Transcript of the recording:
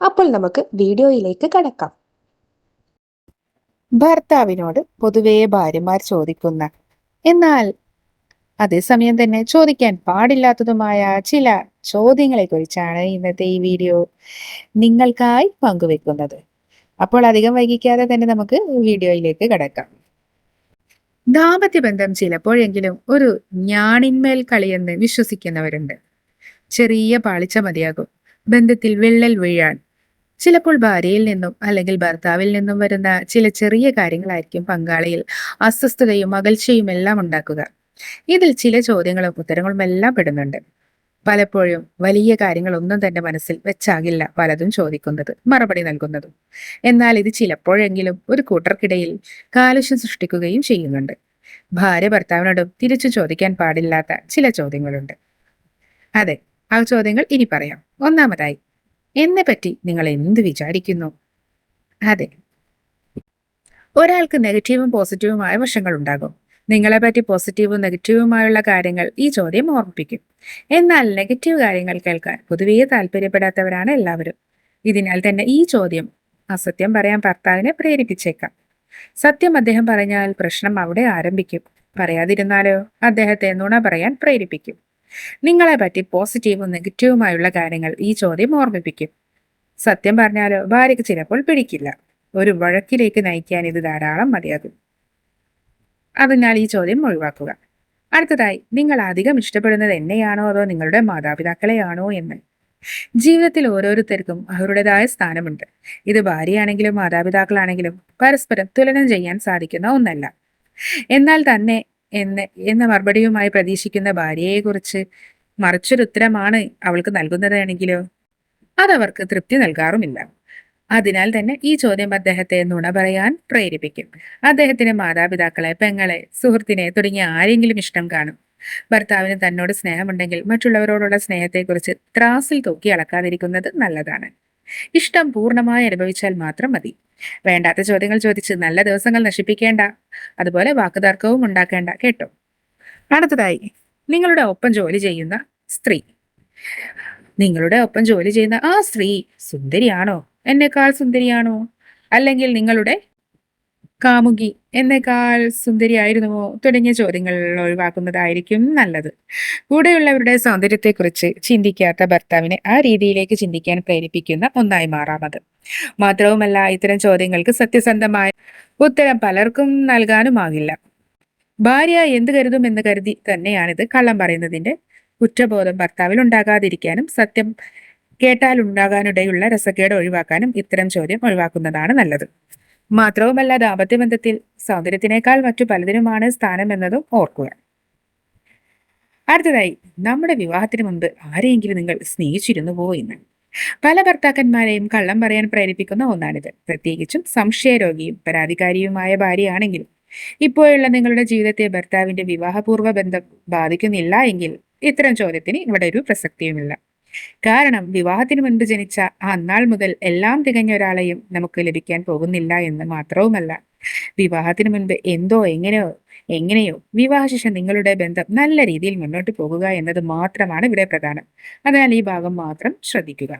അപ്പോൾ നമുക്ക് വീഡിയോയിലേക്ക് കടക്കാം. ഭർത്താവിനോട് പൊതുവേ ഭാര്യമാർ ചോദിക്കുന്ന എന്നാൽ അതേസമയം തന്നെ ചോദിക്കാൻ പാടില്ലാത്തതുമായ ചില ചോദ്യങ്ങളെ കുറിച്ചാണ് ഇന്നത്തെ ഈ വീഡിയോ നിങ്ങൾക്കായി പങ്കുവെക്കുന്നത്. അപ്പോൾ അധികം വൈകിക്കാതെ തന്നെ നമുക്ക് വീഡിയോയിലേക്ക് കടക്കാം. ദാമ്പത്യബന്ധം ചിലപ്പോഴെങ്കിലും ഒരു ഞാണിന്മേൽ കളിയെന്ന് വിശ്വസിക്കുന്നവരുണ്ട്. ചെറിയ പാളിച്ച മതിയാകും. ബന്ധത്തിൽ വിള്ളൽ വീഴാൻ ചിലപ്പോൾ ഭാര്യയിൽ നിന്നും അല്ലെങ്കിൽ ഭർത്താവിൽ നിന്നും വരുന്ന ചില ചെറിയ കാര്യങ്ങളായിരിക്കും പങ്കാളിയിൽ അസ്വസ്ഥതയും അകൽച്ചയും എല്ലാം ഉണ്ടാക്കുക. ഇതിൽ ചില ചോദ്യങ്ങളും ഉത്തരങ്ങളും എല്ലാം പെടുന്നുണ്ട്. പലപ്പോഴും വലിയ കാര്യങ്ങളൊന്നും തന്നെ മനസ്സിൽ വെച്ചാകില്ല പലതും ചോദിക്കുന്നത് മറുപടി നൽകുന്നതും. എന്നാൽ ഇത് ചിലപ്പോഴെങ്കിലും ഒരു കൂട്ടർക്കിടയിൽ കാലുഷ്യം സൃഷ്ടിക്കുകയും ചെയ്യുന്നുണ്ട്. ഭാര്യ ഭർത്താവിനോടും തിരിച്ചു ചോദിക്കാൻ പാടില്ലാത്ത ചില ചോദ്യങ്ങളുണ്ട്. അതെ ആ ചോദ്യങ്ങൾ ഇനി പറയാം. ഒന്നാമതായി എന്നെ പറ്റി നിങ്ങൾ എന്ത് വിചാരിക്കുന്നു? അതെ. ഒരാൾക്ക് നെഗറ്റീവും പോസിറ്റീവുമായ വശങ്ങൾ ഉണ്ടാകും. നിങ്ങളെ പറ്റി പോസിറ്റീവും നെഗറ്റീവുമായുള്ള കാര്യങ്ങൾ ഈ ചോദ്യം ഓർമ്മിപ്പിക്കും. എന്നാൽ നെഗറ്റീവ് കാര്യങ്ങൾ കേൾക്കാൻ പൊതുവേ താല്പര്യപ്പെടാത്തവരാണ് എല്ലാവരും. ഇതിനാൽ തന്നെ ഈ ചോദ്യം അസത്യം പറയാൻ ഭർത്താവിനെ പ്രേരിപ്പിച്ചേക്കാം. സത്യം അദ്ദേഹം പറഞ്ഞാൽ പ്രശ്നം അവിടെ ആരംഭിക്കും. പറയാതിരുന്നാലോ അദ്ദേഹത്തെ നുണ പറയാൻ പ്രേരിപ്പിക്കും. നിങ്ങളെ പറ്റി പോസിറ്റീവും നെഗറ്റീവുമായുള്ള കാര്യങ്ങൾ ഈ ചോദ്യം ഓർമ്മിപ്പിക്കും. സത്യം പറഞ്ഞാലോ ഭാര്യയ്ക്ക് ചിലപ്പോൾ പിടിക്കില്ല. ഒരു വഴക്കിലേക്ക് നയിക്കാൻ ഇത് ധാരാളം മതിയാകും. അതിനാൽ ഈ ചോദ്യം ഒഴിവാക്കുക. അടുത്തതായി നിങ്ങൾ അധികം ഇഷ്ടപ്പെടുന്നത് എന്നെയാണോ അതോ നിങ്ങളുടെ മാതാപിതാക്കളെയാണോ എന്ന്. ജീവിതത്തിൽ ഓരോരുത്തർക്കും അവരുടേതായ സ്ഥാനമുണ്ട്. ഇത് ഭാര്യയാണെങ്കിലും മാതാപിതാക്കളാണെങ്കിലും പരസ്പരം തുലനം ചെയ്യാൻ സാധിക്കുന്ന ഒന്നല്ല. എന്നാൽ തന്നെ എന്ന് എന്ന മറുപടിയുമായി പ്രതീക്ഷിക്കുന്ന ഭാര്യയെക്കുറിച്ച് മറിച്ചൊരു ഉത്തരമാണ് അവൾക്ക് നൽകുന്നതാണെങ്കിലോ? അതവർക്ക് തൃപ്തി നൽകാറുമില്ല. അതിനാൽ തന്നെ ഈ ചോദ്യം അദ്ദേഹത്തെ നുണ പറയാൻ പ്രേരിപ്പിക്കും. അദ്ദേഹത്തിന് മാതാപിതാക്കളെ പെങ്ങളെ സുഹൃത്തിനെ തുടങ്ങിയ ആരെങ്കിലും ഇഷ്ടം കാണും. ഭർത്താവിന് തന്നോട് സ്നേഹമുണ്ടെങ്കിൽ മറ്റുള്ളവരോടുള്ള സ്നേഹത്തെക്കുറിച്ച് ത്രാസിൽ തൂക്കി അളക്കാതിരിക്കുന്നത് നല്ലതാണ്. ഇഷ്ടം പൂർണമായി അനുഭവിച്ചാൽ മാത്രം മതി. വേണ്ടാത്ത ചോദ്യങ്ങൾ ചോദിച്ച് നല്ല ദിവസങ്ങൾ നശിപ്പിക്കേണ്ട. അതുപോലെ വാക്കുതർക്കവും ഉണ്ടാക്കേണ്ട. കേട്ടോ? അടുത്തതായി നിങ്ങളുടെ ഒപ്പം ജോലി ചെയ്യുന്ന സ്ത്രീ. നിങ്ങളുടെ ഒപ്പം ജോലി ചെയ്യുന്ന ആ സ്ത്രീ സുന്ദരിയാണോ? എന്നെക്കാൾ സുന്ദരിയാണോ? അല്ലെങ്കിൽ നിങ്ങളുടെ കാമുകി എന്നേക്കാൾ സുന്ദരിയായിരുന്നുവോ തുടങ്ങിയ ചോദ്യങ്ങൾ ഒഴിവാക്കുന്നതായിരിക്കും നല്ലത്. കൂടെയുള്ളവരുടെ സൗന്ദര്യത്തെക്കുറിച്ച് ചിന്തിക്കാത്ത ഭർത്താവിനെ ആ രീതിയിലേക്ക് ചിന്തിക്കാൻ പ്രേരിപ്പിക്കുന്ന ഒന്നായി മാറാമത് മാത്രവുമല്ല ഇത്തരം ചോദ്യങ്ങൾക്ക് സത്യസന്ധമായ ഉത്തരം പലർക്കും നൽകാനുമാകില്ല. ഭാര്യ എന്ത് കരുതുമെന്ന് കരുതി തന്നെയാണിത് കള്ളം പറയുന്നതിന്റെ കുറ്റബോധം ഭർത്താവിൽ ഉണ്ടാകാതിരിക്കാനും സത്യം കേട്ടാൽ ഉണ്ടാകാനിടയുള്ള രസക്കേട് ഒഴിവാക്കാനും ഇത്തരം ചോദ്യം ഒഴിവാക്കുന്നതാണ് നല്ലത്. മാത്രവുമല്ല ദാമ്പത്യബന്ധത്തിൽ സൗന്ദര്യത്തിനേക്കാൾ മറ്റു പലതിനുമാണ് സ്ഥാനം എന്നതും ഓർക്കുക. അടുത്തതായി നമ്മുടെ വിവാഹത്തിന് മുമ്പ് ആരെയെങ്കിലും നിങ്ങൾ സ്നേഹിച്ചിരുന്നുവോ എന്ന്. പല ഭർത്താക്കന്മാരെയും കള്ളം പറയാൻ പ്രേരിപ്പിക്കുന്ന ഒന്നാണിത്. പ്രത്യേകിച്ചും സംശയരോഗിയും പരാതിക്കാരിയുമായ ഭാര്യയാണെങ്കിലും ഇപ്പോഴുള്ള നിങ്ങളുടെ ജീവിതത്തെ ഭർത്താവിന്റെ വിവാഹപൂർവ ബന്ധം ബാധിക്കുന്നില്ല എങ്കിൽ ഇത്തരം ചോദ്യത്തിന് ഇവിടെ ഒരു പ്രസക്തിയുമില്ല. കാരണം വിവാഹത്തിന് മുൻപ് ജനിച്ച ആ അന്നാൾ മുതൽ എല്ലാം തികഞ്ഞ ഒരാളെയും നമുക്ക് ലഭിക്കാൻ പോകുന്നില്ല എന്ന് മാത്രവുമല്ല. വിവാഹത്തിന് മുൻപ് എന്തോ എങ്ങനെയോ എങ്ങനെയോ വിവാഹശേഷം നിങ്ങളുടെ ബന്ധം നല്ല രീതിയിൽ മുന്നോട്ട് പോകുക എന്നത് മാത്രമാണ് ഇവിടെ പ്രധാനം. അതിനാൽ ഈ ഭാഗം മാത്രം ശ്രദ്ധിക്കുക.